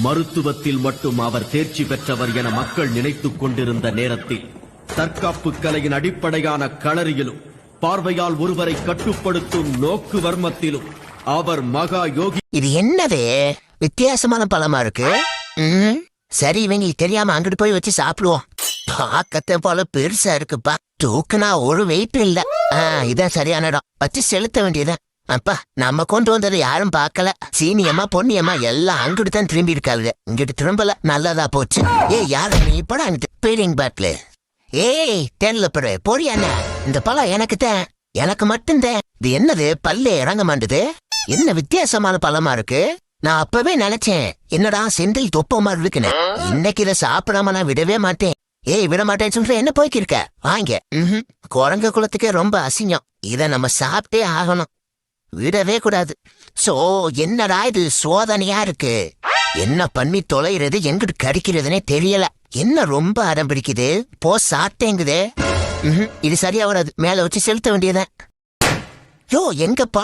மருத்துவத்தில் மட்டும் அவர் தேர்ச்சி பெற்றவர் என மக்கள் நினைத்துக் கொண்டிருந்த நேரத்தில் தற்காப்பு கலையின் அடிப்படையான களரியிலும் பார்வையால் ஒருவரை கட்டுப்படுத்தும் நோக்கு வர்மத்திலும் அவர் மகா யோகி இது என்னது? வித்தியாசமான பழமா இருக்கு? சரி இவங்களுக்கு தெரியாம அங்கிட்டு போய் வச்சு சாப்பிடுவோம். பாக்கத்தை போல பெருசா இருக்குப்பா. தூக்குனா ஒரு வெயிட் இல்ல. இதான் சரியான இடம். வச்சு செலுத்த வேண்டியதான் அப்பா நம்ம கொண்டு வந்ததை யாரும் பார்க்கல. சீனியம்மா பொன்னியம்மா எல்லாம் அங்கிட்டு தான் திரும்பி இருக்காளுங்க. இங்கிட்டு திரும்பல நல்லதா போச்சு. ஏய் யாரு? நீ இப்படா அங்கிட்டு பீடிங் பாட்டில். ஏய் தென்ல பிற பொரியாண்ண இந்த பழம் எனக்கு தான். எனக்கு மட்டும்தான் இது என்னது? பல்லே இறங்க மாட்டுது? என்ன வித்தியாசமான பழமா இருக்கு? நான் அப்பவே நினைச்சேன். என்னடா செந்தில் தொப்ப மாதிரி இருக்குன்னு. இன்னைக்கு இதை சாப்பிடாம நான் விடவே மாட்டேன். ஏய் விட மாட்டேன்னு சொல்ற என்ன போய்க்கிருக்க? வாங்க. ம்ஹும். குரங்கு குளத்துக்கே ரொம்ப அசிங்கம். இத நம்ம சாப்பிட்டே ஆகணும். விடவே கூடாது சோ என்னடா இது சோதனையா இருக்கு? என்ன பண்ணி தொலைகிறது எங்கிட்டு கடிக்கிறதுனே தெரியல. என்ன ரொம்ப அடம் பிடிக்குது? போ சாப்பிட்டேங்குதே இது சரியா வராது. மேல வச்சு செலுத்த வேண்டியதான் யோ எங்கப்பா?